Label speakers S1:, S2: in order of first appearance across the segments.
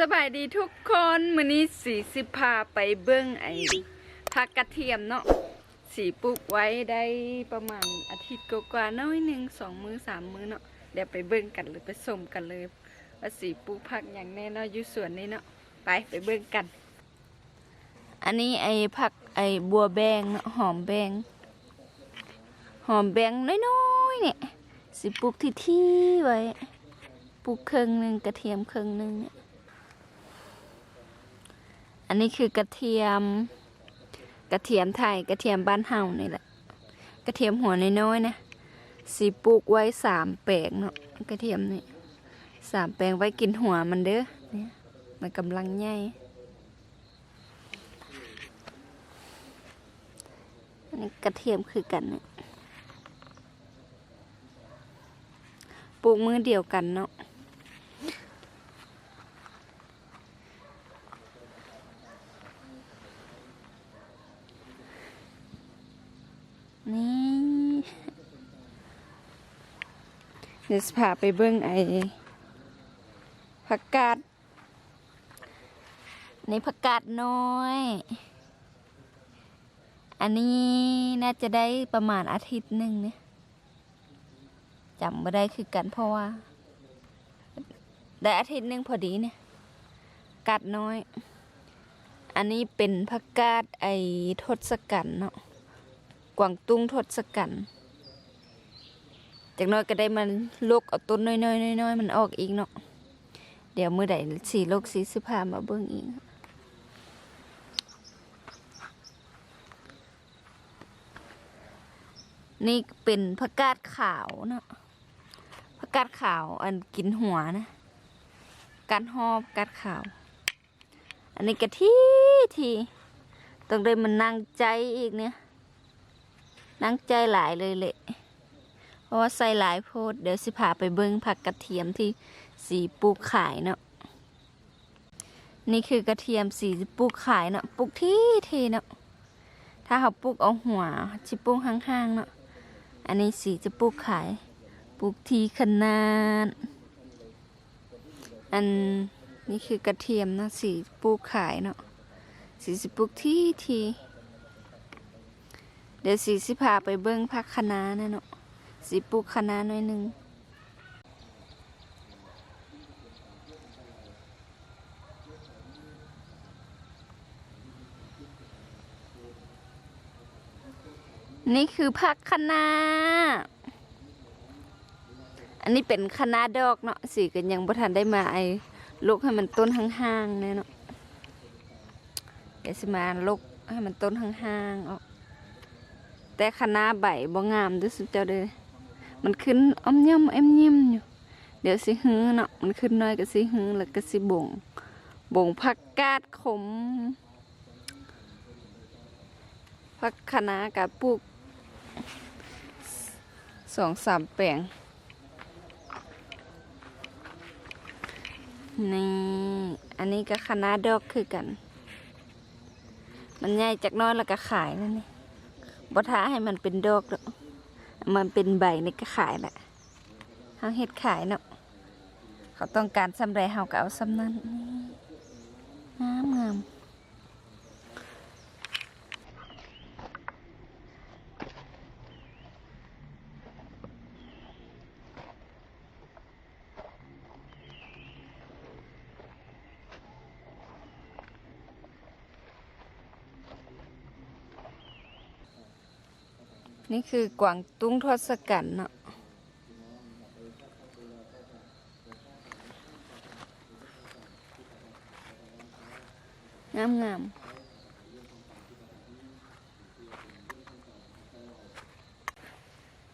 S1: สบายดีทุกคนมื้อนี้สีสิพาไปเบิ้งไอ้ผักกระเทียมเนาะสีปลูกไว้ได้ประมาณอาทิตย์กว่าๆน้อยหนึ่งสองมือสามมือเนาะเดี๋ยวไปเบิ้งกันเลยไปชมกันเลยว่าสีปลูกผักอย่างแน่เนาะอยู่สวนนี้เนาะไปไปเบิ้งกัน อันนี้ไอ้ผักไอ้บัวแบงเนาะหอมแบง หอมแบงน้อยๆเนี่ยสิปลูกที่ที่ไว้ปลูกครึ่งหนึ่งกระเทียมครึ่งหนึ่งเนี่ย อันนี้คือกระเทียม กระเทียมไทยกระเทียมบ้านเฮานี่แหละ กระเทียมหัวน้อยๆนะสีปลูกไว้สามแปลงเนาะกระเทียมนี่สามแปลงไว้กินหัวมันเด้อเนี่ยมันกำลังใหญ่อันนี้กระเทียมคือกันเนี่ยปลูกมือเดียวกันเนาะ นี่ เดี๋ยวพาไปเบิ้งไอ้ผักกาดในผักกาดน้อย อันนี้น่าจะได้ประมาณอาทิตย์หนึ่งเนี่ยจำไม่ได้คือกันเพราะว่า ได้อาทิตย์หนึ่งพอดีเนี่ยกาดน้อย อันนี้เป็นผักกาดไอ้ทศกัณฐ์เนาะกวางตุ้งทศกัณฐ์ จากน้อยก็ได้มันลูกเอาต้นน้อยๆน้อยๆมันออกอีกเนาะเดี๋ยวมือใดสีโลกสีสิพามาเบิ่งอีกนี่เป็นผักกาดขาวเนาะผักกาดขาวอันกินหัวนะการหอบกาดขาว อันนี้กะทิทีต้องได้มันนั่งใจอีกเนี่ยนั่งใจหลายเลยแหละ เพราะว่าใส่หลายโพดเดี๋ยวสิพาไปเบิ้งผักกระเทียมที่สีปลูกขายเนาะนี่คือกระเทียมสีปลูกขายเนาะปลูกที่ทีเนาะถ้าเขาปลูกเอาหัวชิปลูกห่างๆเนาะอันนี้สีจะปลูกขายปลูกทีขนาดอันนี่คือกระเทียมเนาะสีปลูกขายเนาะสีสิปลูกที่ทีเดี๋ยวสีสิพาไปเบิ้งพักคะน้าเนาะ สีปลูกคะน้าหน่อยหนึ่งนี่คือพักคะน้า อันนี้เป็นคะน้าดอกเนาะสีกันยังบ่ทันได้มาไอ้ลูกให้มันต้นห่างๆเนี่ยเนาะเดี๋ยวสิมาลูกให้มันต้นห่างๆออกแต่คณะใบบ่งามด้วยสุดเจ้าเด้อ มันขึ้นอ้อมย่ำเอ็มยิ้มอยู่ เดี๋ยวสิหื้อเนาะมันขึ้นน้อยก็สิหื้อแล้วก็สิบ่งบ่งผักกาดขมผักคะน้ากับปลูกสองสามแปลงนี่อันนี้ก็คะน้าดอกคือกัน มันใหญ่จากน้อยแล้วก็ขายแล้วนี่บ่ท้าให้มันเป็นดอกหรอก มันเป็นใบนี่ก็ขายแหละเขาเห็ดขายเนาะเขาต้องการสำไรเฮาก็เอาสำนั้นนี่ นี่คือกวางตุ้งทศกัณฐ์เนาะงามงาม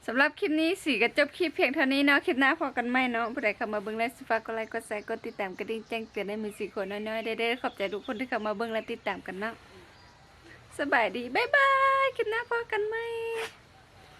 S1: สำหรับคลิปนี้สีก็จบคลิปเพียงเท่านี้เนาะคลิปหน้าพอกันไหมเนาะผู้ใดเข้ามาเบิ่งและสิฝากกดไลค์กดแชร์กดติดตามกระดิ่งแจ้งเตือนได้มือสี่คนน้อยๆได้ๆขอบใจทุกคนที่เข้ามาเบิ่งและติดตามกันเนาะสบายดีบ๊ายบายคลิปหน้าพอกันไหม